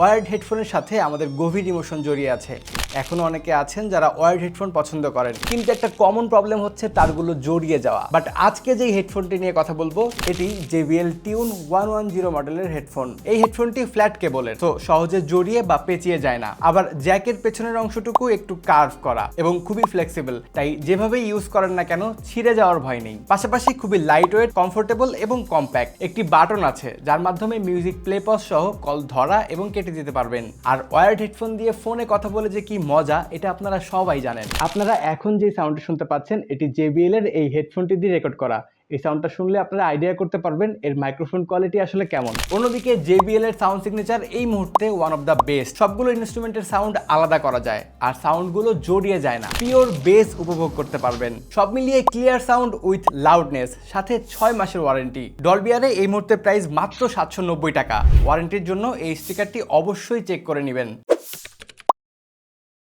Word হেডফোনের সাথে আমাদের গভীর ইমোশন জড়িয়ে আছে। এখনও অনেকে আছেন যারা ওয়ার্ড হেডফোন পছন্দ করেন। কিন্তু একটা কমন প্রবলেম হচ্ছে তারগুলো জড়িয়ে যাওয়া। বাট আজকে যেই হেডফোনটি নিয়ে কথা বলব, এটি JBL tune one one zero মডেলের হেডফোন। এই হেডফোনটি ফ্ল্যাট কেবলের, তো সহজে জড়িয়ে বা পেঁচিয়ে যায় না। আবার জ্যাকের পেছনের অংশটুকু একটু কার্ভ করা এবং খুবই ফ্লেক্সিবল তাই যেভাবে ইউজ করেন না কেন, ছিঁড়ে যাওয়ার ভয় নেই। পাশাপাশি খুবই লাইট ওয়েট কমফোর্টেবল এবং কম্প্যাক্ট একটি বাটন আছে, যার মাধ্যমে মিউজিক প্লে পজ সহ কল ধরা এবং কেটে দিতে পারবেন। আর ওয়ার্ড হেডফোন দিয়ে ফোনে কথা বলে যে কি মজা, এটা আপনারা সবাই জানেন। আপনারা এখন যে সাউন্ডটা শুনতে পাচ্ছেন, এটি জেবিএল এর এই হেডফোনটি দিয়ে রেকর্ড করা। এই সাউন্ডটা শুনলে আপনারা আইডিয়া করতে পারবেন এর মাইক্রোফোন কোয়ালিটি আসলে কেমন। অন্যদিকে JBL এর সাউন্ড সিগনেচার এই মুহূর্তে ওয়ান অফ দ্য বেস্ট সবগুলো ইনস্ট্রুমেন্টের সাউন্ড আলাদা করা যায়, আর সাউন্ডগুলো জড়িয়ে যায় না। পিওর বেস উপভোগ করতে পারবেন। সব মিলিয়ে ক্লিয়ার সাউন্ড উইথ লাউডনেস সাথে ছয় মাসের ওয়ারেন্টি ডলবিয়ারে এই মুহূর্তে প্রাইস মাত্র সাতশো নব্বই টাকা। ওয়ারেন্টির জন্য এই স্টিকারটি অবশ্যই চেক করে নেবেন।